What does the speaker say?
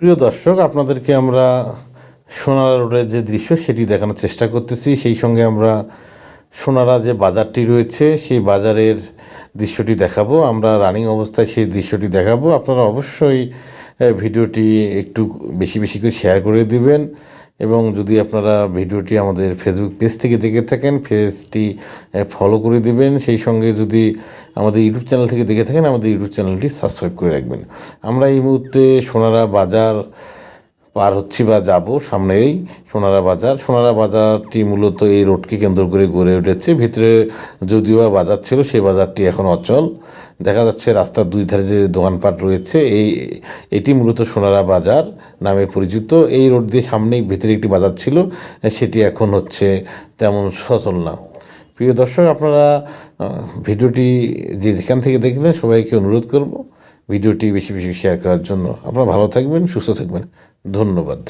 প্রিয় দর্শক, আপনাদেরকে আমরা সোনারা রোডের যে দৃশ্য সেটি দেখানোর চেষ্টা করতেছি। সেই সঙ্গে আমরা সোনারা যে বাজারটি রয়েছে, সেই বাজারের দৃশ্যটি দেখাবো। আমরা রানিং অবস্থায় সেই দৃশ্যটি দেখাবো। আপনারা অবশ্যই ভিডিওটি একটু বেশি বেশি করে শেয়ার করে দিবেন। এবং যদি আপনারা ভিডিওটি আমাদের ফেসবুক পেজ থেকে দেখে থাকেন পেজটি ফলো করে দিবেন। সেই সঙ্গে যদি আমাদের ইউটিউব চ্যানেল থেকে দেখে থাকেন, আমাদের ইউটিউব চ্যানেলটি সাবস্ক্রাইব করে রাখবেন। আমরা এই মুহূর্তে সোনারা বাজার পার হচ্ছি বা যাব সামনেই সোনারা বাজার। সোনারা বাজারটি মূলত এই রোডকে কেন্দ্র করে গড়ে উঠেছে। ভিতরে যদিও বাজার ছিল সেই বাজারটি এখন অচল। দেখা যাচ্ছে রাস্তার দুই ধারে যে দোকানপাট রয়েছে, এই, এটি মূলত সোনারা বাজার নামে পরিচিত। এই রোড দিয়ে সামনেই ভিতরে একটি বাজার ছিল, সেটি এখন হচ্ছে তেমন সচল না। প্রিয় দর্শক, আপনারা ভিডিওটি যে যেখান থেকে দেখলেন সবাইকে অনুরোধ করব ভিডিওটি বেশি বেশি শেয়ার করার জন্য আপনারা ভালো থাকবেন সুস্থ থাকবেন। ধন্যবাদ।